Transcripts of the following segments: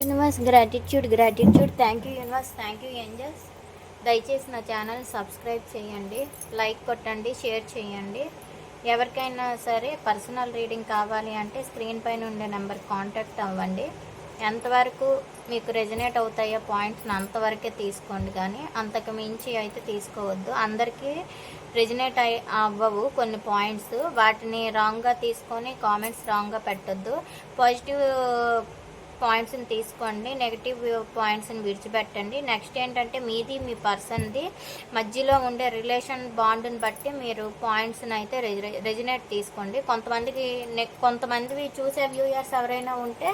Universe gratitude gratitude thank you universe thank you angels దయచేసి నా channel subscribe చేయండి. Like కొట్టండి షేర్ చేయండి. ఎవరికైనా సరే పర్సనల్ రీడింగ్ కావాలి అంటే స్క్రీన్ పైన ఉండే నెంబర్ కాంటాక్ట్ అవ్వండి. ఎంతవరకు మీకు రెజనేట్ అవుతాయో పాయింట్స్ని అంతవరకే తీసుకోండి కానీ అంతకు మించి అయితే తీసుకోవద్దు. అందరికీ రెజనేట్ అయి అవ్వవు కొన్ని పాయింట్స్ వాటిని రాంగ్గా తీసుకొని కామెంట్స్ రాంగ్గా పెట్టొద్దు. పాజిటివ్ పాయింట్స్ని తీసుకోండి. నెగిటివ్ పాయింట్స్ని విడిచిపెట్టండి. నెక్స్ట్ ఏంటంటే మీది మీ పర్సన్ది మధ్యలో ఉండే రిలేషన్ బాండ్ని బట్టి మీరు పాయింట్స్ని అయితే రెజినేట్ తీసుకోండి. కొంతమందికి కొంతమందివి చూసే వ్యూయర్స్ ఎవరైనా ఉంటే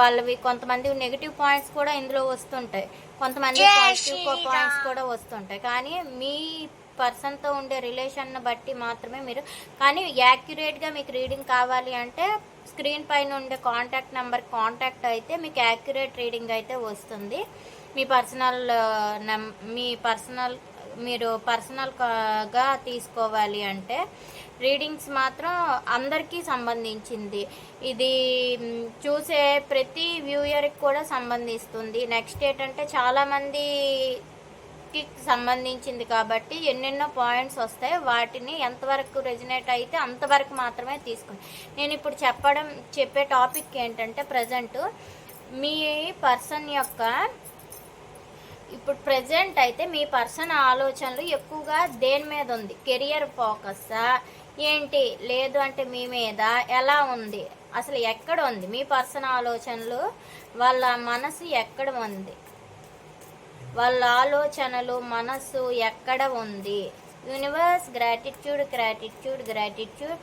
వాళ్ళవి కొంతమంది నెగిటివ్ పాయింట్స్ కూడా ఇందులో వస్తుంటాయి. కొంతమంది పాజిటివ్ పాయింట్స్ కూడా వస్తుంటాయి. కానీ మీ పర్సన్తో ఉండే రిలేషన్ను బట్టి మాత్రమే మీరు కానీ యాక్యురేట్గా మీకు రీడింగ్ కావాలి అంటే స్క్రీన్ పైన ఉండే కాంటాక్ట్ నెంబర్ కాంటాక్ట్ అయితే మీకు యాక్యురేట్ రీడింగ్ అయితే వస్తుంది. మీ పర్సనల్ నెం మీ పర్సనల్ మీరు పర్సనల్గా తీసుకోవాలి అంటే రీడింగ్స్ మాత్రం అందరికీ సంబంధించింది. ఇది చూసే ప్రతి వ్యూయర్కి కూడా సంబంధిస్తుంది. నెక్స్ట్ ఏంటంటే చాలామంది కి సంబంధించింది కాబట్టి ఎన్నెన్నో పాయింట్స్ వస్తాయి. వాటిని ఎంతవరకు రెజినేట్ అయితే అంతవరకు మాత్రమే తీసుకుని నేను ఇప్పుడు చెప్పడం చెప్పే టాపిక్ ఏంటంటే ప్రజెంట్. మీ పర్సన్ యొక్క ఇప్పుడు ప్రజెంట్ అయితే మీ పర్సన్ ఆలోచనలు ఎక్కువగా దేని మీద ఉంది? కెరియర్ ఫోకస్ ఏంటి? లేదు అంటే మీ మీద ఎలా ఉంది? అసలు ఎక్కడ ఉంది? మీ పర్సన్ ఆలోచనలు వాళ్ళ మనసు ఎక్కడ ఉంది? వాళ్ళ ఆలోచనలు మనస్సు ఎక్కడ ఉంది? Universe gratitude gratitude gratitude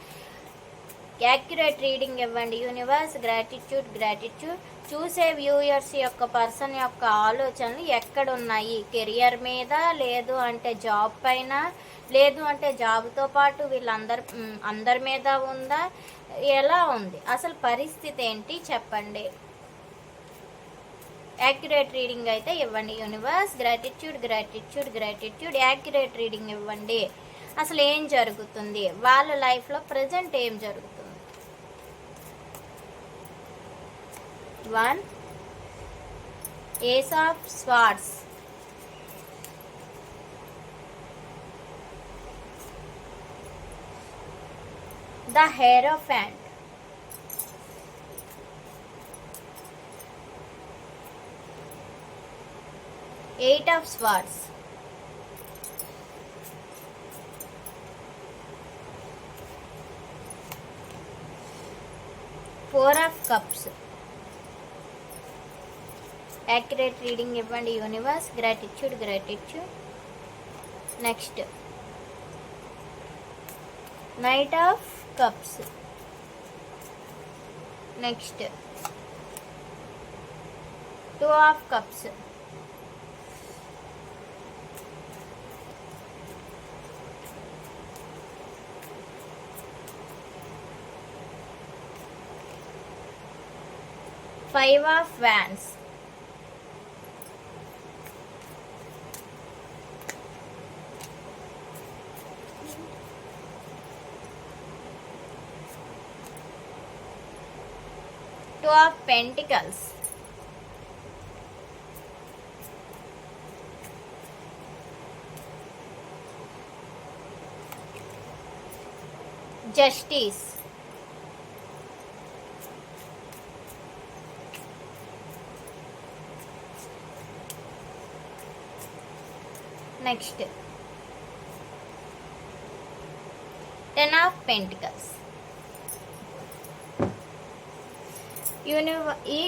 accurate reading ఇవ్వండి. యూనివర్స్ గ్రాటిట్యూడ్ గ్రాటిట్యూడ్ చూసే వ్యూయర్స్ యొక్క పర్సన్ యొక్క ఆలోచనలు ఎక్కడ ఉన్నాయి కెరియర్ మీద లేదు అంటే జాబ్ పైన లేదు అంటే జాబ్తో పాటు వీళ్ళందరి అందరి మీద ఉందా? ఎలా ఉంది? అసలు పరిస్థితి ఏంటి? చెప్పండి. యాక్యురేట్ రీడింగ్ అయితే ఇవ్వండి universe gratitude gratitude gratitude accurate reading ఇవ్వండి. అసలు ఏం జరుగుతుంది? వాళ్ళ లైఫ్లో ప్రజెంట్ ఏం జరుగుతుంది? One ace of swords the hierophant eight of swords four of cups accurate reading ఇవ్వండి universe gratitude gratitude next knight of cups next two of cups five of wands two of pentacles justice next. Ten of pentacles యూనివ ఈ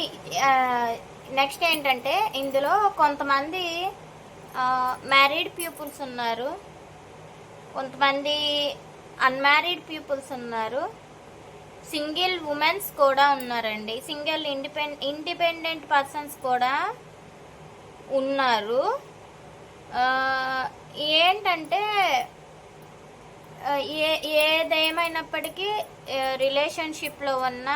next ఏంటంటే ఇందులో కొంతమంది married peoples ఉన్నారు. కొంతమంది unmarried peoples ఉన్నారు. Single womens కూడా ఉన్నారండి. సింగిల్ ఇండిపెండ్ ఇండిపెండెంట్ పర్సన్స్ కూడా ఉన్నారు. ఏంటంటే ఏ ఏదేమైనప్పటికీ రిలేషన్షిప్లో ఉన్న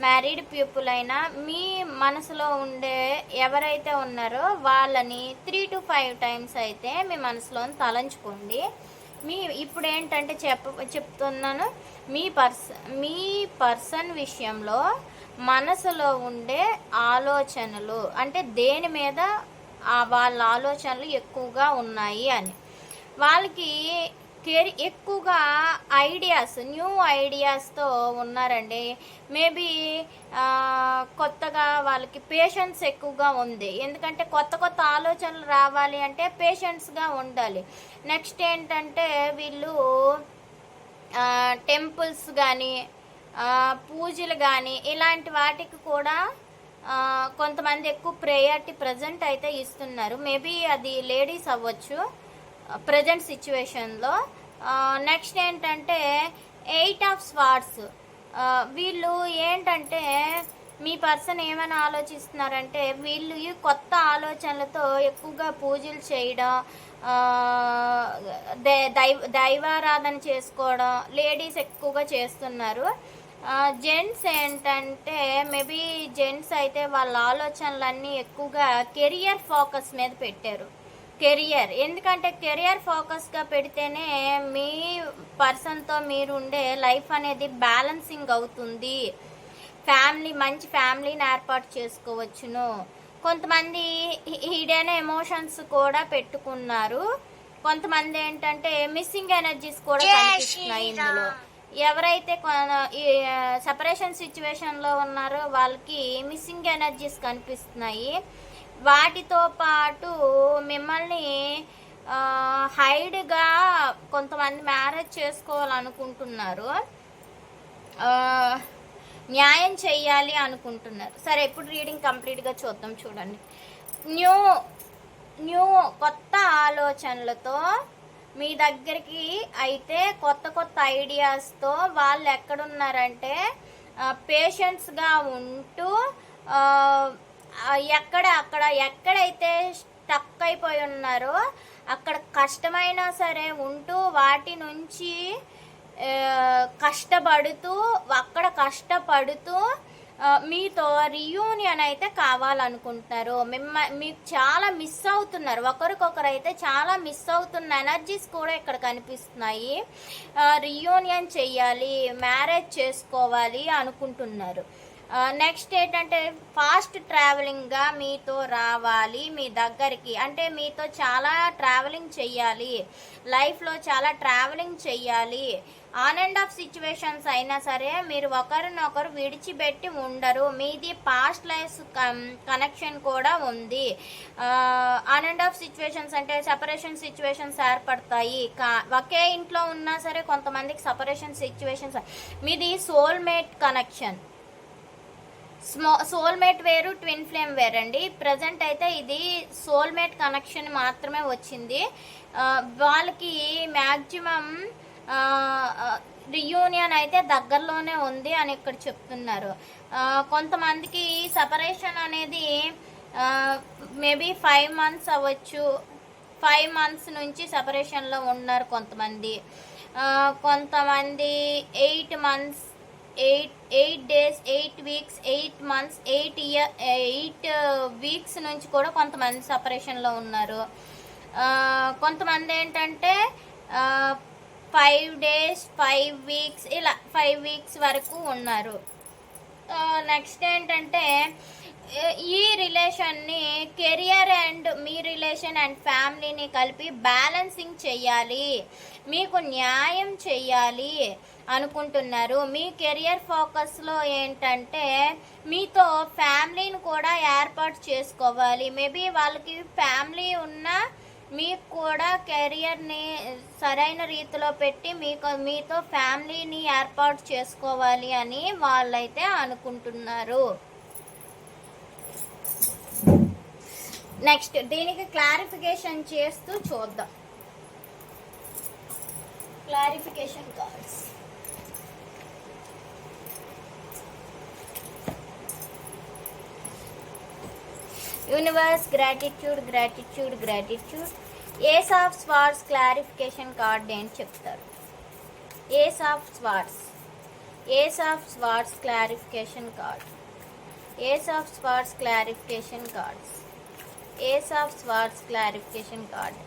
మ్యారీడ్ పీపుల్ అయినా మీ మనసులో ఉండే ఎవరైతే ఉన్నారో వాళ్ళని త్రీ టు ఫైవ్ టైమ్స్ అయితే మీ మనసులో తలంచుకోండి. మీ ఇప్పుడు ఏంటంటే చెప్ప చెప్తున్నాను మీ పర్స మీ పర్సన్ విషయంలో మనసులో ఉండే ఆలోచనలు అంటే దేని మీద వాళ్ళ ఆలోచనలు ఎక్కువగా ఉన్నాయి అని. వాళ్ళకి కేర్ ఎక్కువగా ఐడియాస్ న్యూ ఐడియాస్తో ఉన్నారండి. మేబీ కొత్తగా వాళ్ళకి పేషెన్స్ ఎక్కువగా ఉంది. ఎందుకంటే కొత్త కొత్త ఆలోచనలు రావాలి అంటే పేషెన్స్గా ఉండాలి. నెక్స్ట్ ఏంటంటే వీళ్ళు టెంపుల్స్ కానీ పూజలు కానీ ఇలాంటి వాటికి కూడా కొంతమంది ఎక్కువ ప్రేయారిటీ ప్రజెంట్ అయితే ఇస్తున్నారు. మేబీ అది లేడీస్ అవ్వచ్చు ప్రజెంట్ సిచ్యువేషన్లో. నెక్స్ట్ ఏంటంటే ఎయిట్ ఆఫ్ స్వార్ట్స్ వీళ్ళు ఏంటంటే మీ పర్సన్ ఏమైనా ఆలోచిస్తున్నారంటే వీళ్ళు ఈ కొత్త ఆలోచనలతో ఎక్కువగా పూజలు చేయడం దైవ దైవారాధన చేసుకోవడం లేడీస్ ఎక్కువగా చేస్తున్నారు. జెంట్స్ ఏంటంటే మేబీ జెంట్స్ అయితే వాళ్ళ ఆలోచనలన్నీ ఎక్కువగా కెరియర్ ఫోకస్ మీద పెట్టారు. కెరియర్. ఎందుకంటే కెరియర్ ఫోకస్గా పెడితేనే మీ పర్సన్తో మీరు ఉండే లైఫ్ అనేది బ్యాలెన్సింగ్ అవుతుంది. ఫ్యామిలీ మంచి ఫ్యామిలీని ఏర్పాటు చేసుకోవచ్చును. కొంతమంది హిడెన్ ఎమోషన్స్ కూడా పెట్టుకున్నారు. కొంతమంది ఏంటంటే మిస్సింగ్ ఎనర్జీస్ కూడా కనిపిస్తున్నాయి ఇందులో. ఎవరైతే సపరేషన్ సిచ్యువేషన్లో ఉన్నారో వాళ్ళకి మిస్సింగ్ ఎనర్జీస్ కనిపిస్తున్నాయి. వాటితో పాటు మిమ్మల్ని హైడ్గా కొంతమంది మ్యారేజ్ చేసుకోవాలనుకుంటున్నారు. న్యాయం చేయాలి అనుకుంటున్నారు. సరే ఇప్పుడు రీడింగ్ కంప్లీట్గా చూద్దాం చూడండి. న్యూ న్యూ కొత్త ఆలోచనలతో మీ దగ్గరికి అయితే కొత్త కొత్త ఐడియాస్తో వాళ్ళు ఎక్కడున్నారంటే పేషెన్స్గా ఉంటూ ఎక్కడ అక్కడ ఎక్కడైతే స్టక్ అయిపోయి ఉన్నారో అక్కడ కష్టమైనా సరే ఉంటూ వాటి నుంచి కష్టపడుతూ అక్కడ కష్టపడుతూ మీతో రియూనియన్ అయితే కావాలనుకుంటున్నారు. మిమ్మ మీకు చాలా మిస్ అవుతున్నారు. ఒకరికొకరు అయితే చాలా మిస్ అవుతున్న ఎనర్జీస్ కూడా ఇక్కడ కనిపిస్తున్నాయి. రియూనియన్ చెయ్యాలి మ్యారేజ్ చేసుకోవాలి అనుకుంటున్నారు. నెక్స్ట్ ఏంటంటే ఫాస్ట్ ట్రావెలింగ్గా మీతో రావాలి మీ దగ్గరికి. అంటే మీతో చాలా ట్రావెలింగ్ చెయ్యాలి. లైఫ్లో చాలా ట్రావెలింగ్ చెయ్యాలి. ఆన్ అండ్ ఆఫ్ సిచ్యువేషన్స్ అయినా సరే మీరు ఒకరినొకరు విడిచిపెట్టి ఉండరు. మీది పాస్ట్ లైఫ్ కనెక్షన్ కూడా ఉంది. ఆన్ అండ్ ఆఫ్ సిచ్యువేషన్స్ అంటే సపరేషన్ సిచ్యువేషన్స్ ఏర్పడతాయి. కా- ఒకే ఇంట్లో ఉన్నా సరే కొంతమందికి సపరేషన్ సిచ్యువేషన్స్ మీది సోల్మేట్ కనెక్షన్ స్మో సోల్మేట్ వేరు ట్విన్ ఫ్లేమ్ వేరండి. ప్రజెంట్ అయితే ఇది సోల్మేట్ కనెక్షన్ మాత్రమే వచ్చింది. వాళ్ళకి మ్యాక్సిమం రియూనియన్ అయితే దగ్గరలోనే ఉంది అని ఇక్కడ చెప్తున్నారు. కొంతమందికి సపరేషన్ అనేది మేబీ ఫైవ్ మంత్స్ అవ్వచ్చు. ఫైవ్ మంత్స్ నుంచి సపరేషన్లో ఉన్నారు కొంతమంది. కొంతమంది eight months eight eight days eight weeks eight months eight year eight weeks నుంచి కూడా కొంతమంది సపరేషన్లో ఉన్నారు. కొంతమంది ఏంటంటే ఫైవ్ డేస్ ఫైవ్ వీక్స్ ఇలా ఫైవ్ వీక్స్ వరకు ఉన్నారు. నెక్స్ట్ ఏంటంటే ఈ రిలేషన్ని కెరియర్ అండ్ మీ రిలేషన్ అండ్ ఫ్యామిలీని కలిపి బ్యాలెన్సింగ్ చేయాలి. మీకు న్యాయం చేయాలి అనుకుంటున్నారు. మీ కెరియర్ ఫోకస్లో ఏంటంటే మీతో ఫ్యామిలీని కూడా ఏర్పాటు చేసుకోవాలి. మేబీ వాళ్ళకి ఫ్యామిలీ ఉన్నా మీకు కూడా కెరియర్ని సరైన రీతిలో పెట్టి మీకు మీతో ఫ్యామిలీని ఏర్పాటు చేసుకోవాలి అని వాళ్ళైతే అనుకుంటున్నారు. నెక్స్ట్ దీనికి క్లారిఫికేషన్ చేస్తూ చూద్దాం. Clarification cards. Universe gratitude gratitude gratitude. Ace of swords clarification card అని చెప్తారు? Ace of swords. Ace of swords clarification card. Ace of swords clarification cards. Ace of swords clarification card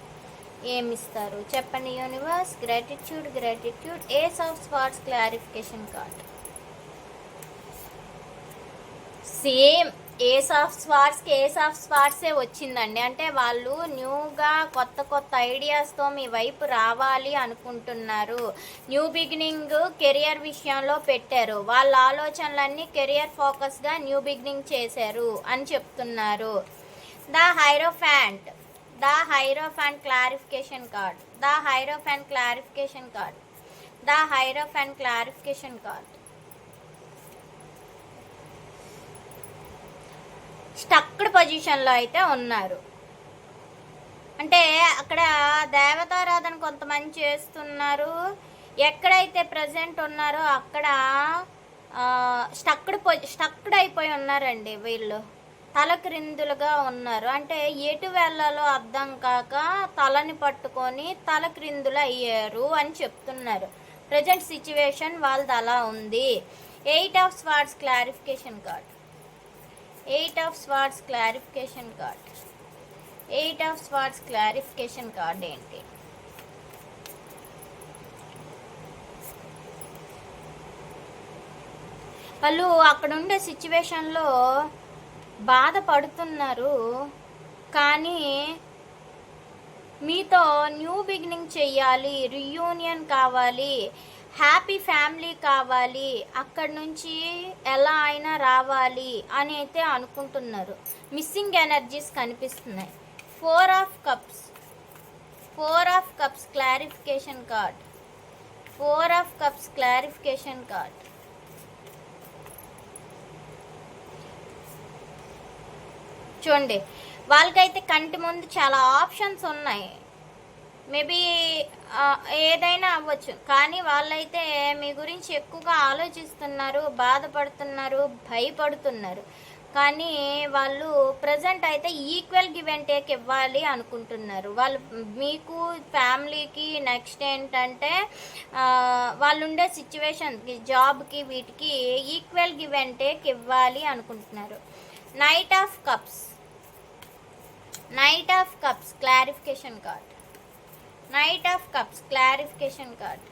ఏమిస్తారు చెప్పండి universe gratitude gratitude ace of swords clarification card same ace of స్వార్ట్స్కి ace of స్వార్ట్సే వచ్చిందండి? అంటే వాళ్ళు న్యూగా కొత్త కొత్త ఐడియాస్తో మీ వైపు రావాలి అనుకుంటున్నారు. న్యూ బిగినింగ్ కెరియర్ విషయంలో పెట్టారు. వాళ్ళ ఆలోచనలన్నీ కెరియర్ ఫోకస్గా న్యూ బిగినింగ్ చేశారు అని చెప్తున్నారు. The hierophant the hierophant clarification card the hierophant clarification card the hierophant clarification card. Stucked పొజిషన్లో అయితే ఉన్నారు. అంటే అక్కడ దేవతారాధన కొంతమంది చేస్తున్నారు. ఎక్కడైతే ప్రజెంట్ ఉన్నారో అక్కడ స్టక్డ్ పొజి స్టక్డ్ అయిపోయి ఉన్నారండి వీళ్ళు. తలక్రిందులుగా ఉన్నారు. అంటే ఎటు వెళ్ళాలో అర్థం కాక తలని పట్టుకొని తలక్రిందులు అయ్యారు అని చెప్తున్నారు. ప్రజెంట్ సిచ్యువేషన్ వాళ్ళది అలా ఉంది. Eight of swords clarification card. Eight of swords clarification card. Eight of swords clarification card ఏంటి? వాళ్ళు అక్కడ ఉండే సిచ్యువేషన్లో బాధపడుతున్నారు. కానీ మీతో న్యూ బిగినింగ్ చెయ్యాలి రియూనియన్ కావాలి హ్యాపీ ఫ్యామిలీ కావాలి అక్కడ నుంచి ఎలా అయినా రావాలి అని అయితే అనుకుంటున్నారు. మిస్సింగ్ ఎనర్జీస్ కనిపిస్తున్నాయి. Four of cups. Four of cups clarification card. Four of cups clarification card. చూడండి. వాళ్ళకైతే కంటి ముందు చాలా ఆప్షన్స్ ఉన్నాయి. మేబీ ఏదైనా అవ్వచ్చు. కానీ వాళ్ళైతే మీ గురించి ఎక్కువగా ఆలోచిస్తున్నారు బాధపడుతున్నారు భయపడుతున్నారు. కానీ వాళ్ళు ప్రజెంట్ అయితే ఈక్వల్ గివ్ అండ్ టేక్ ఇవ్వాలి అనుకుంటున్నారు. వాళ్ళు మీకు ఫ్యామిలీకి నెక్స్ట్ ఏంటంటే వాళ్ళు ఉండే సిచ్యువేషన్కి జాబ్కి వీటికి ఈక్వల్ గివ్ అండ్ టేక్ ఇవ్వాలి అనుకుంటున్నారు. Knight of cups. Knight of cups clarification card knight of cups clarification card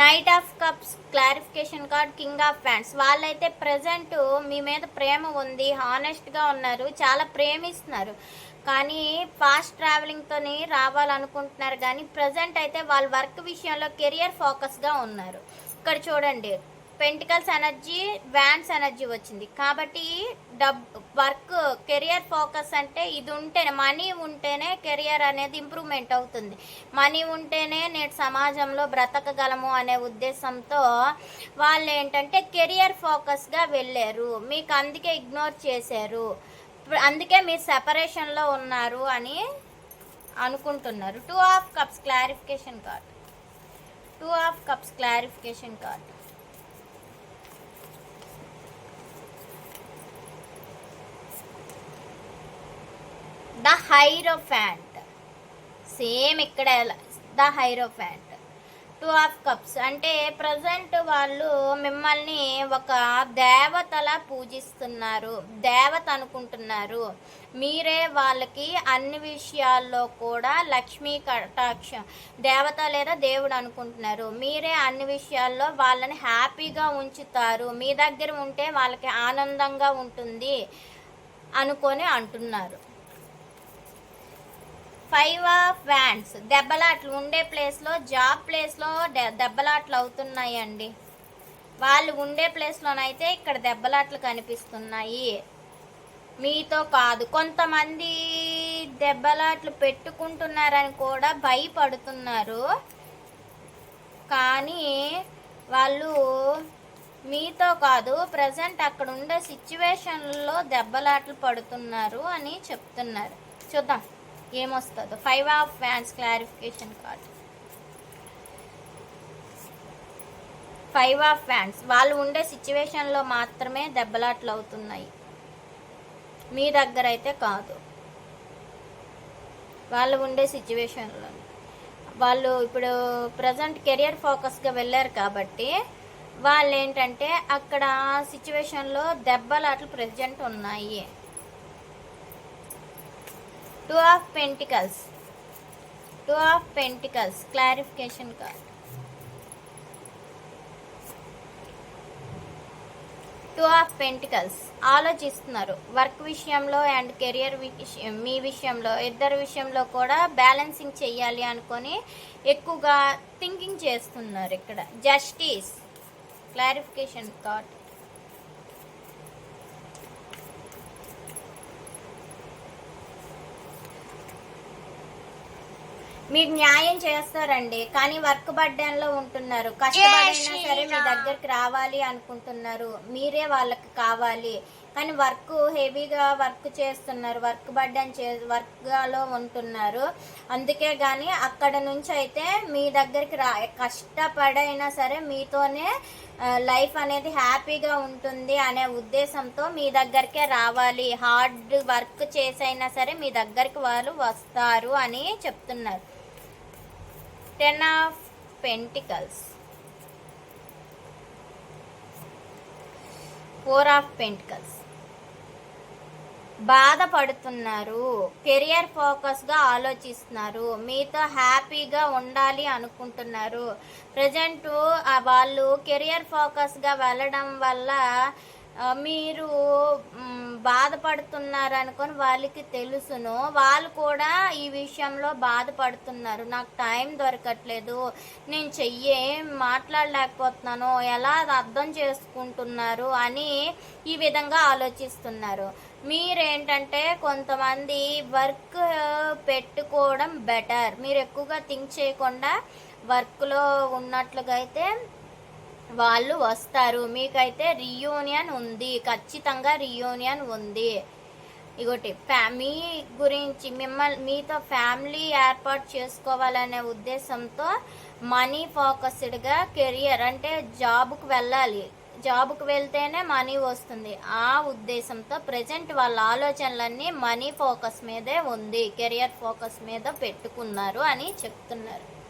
knight of cups clarification card king of fans వాళ్ళైతే ప్రజెంట్ మీ మీద ప్రేమ ఉంది హానెస్ట్గా ఉన్నారు చాలా ప్రేమిస్తున్నారు. కానీ ఫాస్ట్ ట్రావెలింగ్తోని రావాలనుకుంటున్నారు. కానీ ప్రజెంట్ అయితే వాళ్ళ వర్క్ విషయంలో కెరియర్ ఫోకస్గా ఉన్నారు. ఇక్కడ చూడండి. పెంటికల్స్ ఎనర్జీ వ్యాన్స్ ఎనర్జీ వచ్చింది. కాబట్టి డబ్ వర్క్ కెరియర్ ఫోకస్ అంటే ఇది ఉంటేనే మనీ ఉంటేనే కెరియర్ అనేది ఇంప్రూవ్మెంట్ అవుతుంది. మనీ ఉంటేనే నేటి సమాజంలో బ్రతకగలము అనే ఉద్దేశంతో వాళ్ళు ఏంటంటే కెరియర్ ఫోకస్గా వెళ్ళారు. మీకు అందుకే ఇగ్నోర్ చేశారు. అందుకే మీరు సెపరేషన్లో ఉన్నారు అని అనుకుంటున్నారు. Two of cups clarification card. Two of cups clarification card. The hierophant same ఇక్కడ the hierophant two of cups. అంటే ప్రజెంట్ వాళ్ళు మిమ్మల్ని ఒక దేవతలా పూజిస్తున్నారు. దేవత అనుకుంటున్నారు. మీరే వాళ్ళకి అన్ని విషయాల్లో కూడా లక్ష్మీ కటాక్షం దేవత లేదా దేవుడు అనుకుంటున్నారు. మీరే అన్ని విషయాల్లో వాళ్ళని హ్యాపీగా ఉంచుతారు. మీ దగ్గర ఉంటే వాళ్ళకి ఆనందంగా ఉంటుంది అనుకొని అంటున్నారు. Five of wands. దెబ్బలాట్లు ఉండే ప్లేస్లో జాబ్ ప్లేస్లో దెబ్బలాట్లు అవుతున్నాయండి. వాళ్ళు ఉండే ప్లేస్లోనైతే ఇక్కడ దెబ్బలాట్లు కనిపిస్తున్నాయి. మీతో కాదు. కొంతమంది దెబ్బలాట్లు పెట్టుకుంటున్నారని కూడా భయపడుతున్నారు. కానీ వాళ్ళు మీతో కాదు ప్రజెంట్ అక్కడ ఉండే సిచ్యువేషన్లో దెబ్బలాట్లు పడుతున్నారు అని చెప్తున్నారు. చూద్దాం. ఏమొస్తుందో? Five of fans clarification card five of fans వాళ్ళు ఉండే సిచ్యువేషన్లో మాత్రమే దెబ్బలాట్లు అవుతున్నాయి. మీ దగ్గర అయితే కాదు. వాళ్ళు ఉండే సిచ్యువేషన్లో వాళ్ళు ఇప్పుడు ప్రజెంట్ కెరియర్ ఫోకస్గా వెళ్ళారు కాబట్టి వాళ్ళు ఏంటంటే అక్కడ సిచ్యువేషన్లో దెబ్బలాట్లు ప్రజెంట్ ఉన్నాయి. Two of pentacles two of pentacles clarification card two of pentacles ఆలోచిస్తున్నారు. వర్క్ విషయంలో అండ్ కెరియర్ విషయం మీ విషయంలో ఇద్దరు విషయంలో కూడా బ్యాలెన్సింగ్ చేయాలి అనుకొని ఎక్కువగా థింకింగ్ చేస్తున్నారు ఇక్కడ. జస్టిస్ క్లారిఫికేషన్ కార్డ్ మీకు న్యాయం చేస్తారండి. కానీ వర్క్ బడ్డెన్లో ఉంటున్నారు. కష్టపడైనా సరే మీ దగ్గరికి రావాలి అనుకుంటున్నారు. మీరే వాళ్ళకి కావాలి. కానీ వర్క్ హెవీగా వర్క్ చేస్తున్నారు. వర్క్ బడ్డెన్ చే వర్క్లో ఉంటున్నారు. అందుకే కానీ అక్కడ నుంచి అయితే మీ దగ్గరికి రా కష్టపడైనా సరే మీతోనే లైఫ్ అనేది హ్యాపీగా ఉంటుంది అనే ఉద్దేశంతో మీ దగ్గరికే రావాలి. హార్డ్ వర్క్ చేసైనా సరే మీ దగ్గరికి వాళ్ళు వస్తారు అని చెప్తున్నారు. Ten of pentacles four of pentacles బాధపడుతున్నారు. కెరియర్ ఫోకస్గా ఆలోచిస్తున్నారు. మీతో హ్యాపీగా ఉండాలి అనుకుంటున్నారు. ప్రజెంట్ వాళ్ళు కెరియర్ ఫోకస్గా వెళ్ళడం వల్ల మీరు బాధపడుతున్నారు అనుకొని వాళ్ళకి తెలుసును. వాళ్ళు కూడా ఈ విషయంలో బాధపడుతున్నారు. నాకు టైం దొరకట్లేదు. నేను చెయ్యే మాట్లాడలేకపోతున్నాను. ఎలా అర్థం చేసుకుంటున్నారు అని ఈ విధంగా ఆలోచిస్తున్నారు. మీరేంటంటే కొంతమంది వర్క్ పెట్టుకోవడం బెటర్. మీరు ఎక్కువగా థింక్ చేయకుండా వర్క్లో ఉన్నట్లుగా అయితే వాళ్ళు వస్తారు. మీకైతే రియూనియన్ ఉంది. ఖచ్చితంగా రియూనియన్ ఉంది. ఇగోటి ఫ్యా మీ గురించి మిమ్మల్ని మీతో ఫ్యామిలీ ఏర్పాటు చేసుకోవాలనే ఉద్దేశంతో మనీ ఫోకస్డ్గా కెరియర్ అంటే జాబ్కు వెళ్ళాలి. జాబ్కి వెళ్తేనే మనీ వస్తుంది. ఆ ఉద్దేశంతో ప్రజెంట్ వాళ్ళ ఆలోచనలన్నీ మనీ ఫోకస్ మీదే ఉంది. కెరియర్ ఫోకస్ మీద పెట్టుకున్నారు అని చెప్తున్నారు.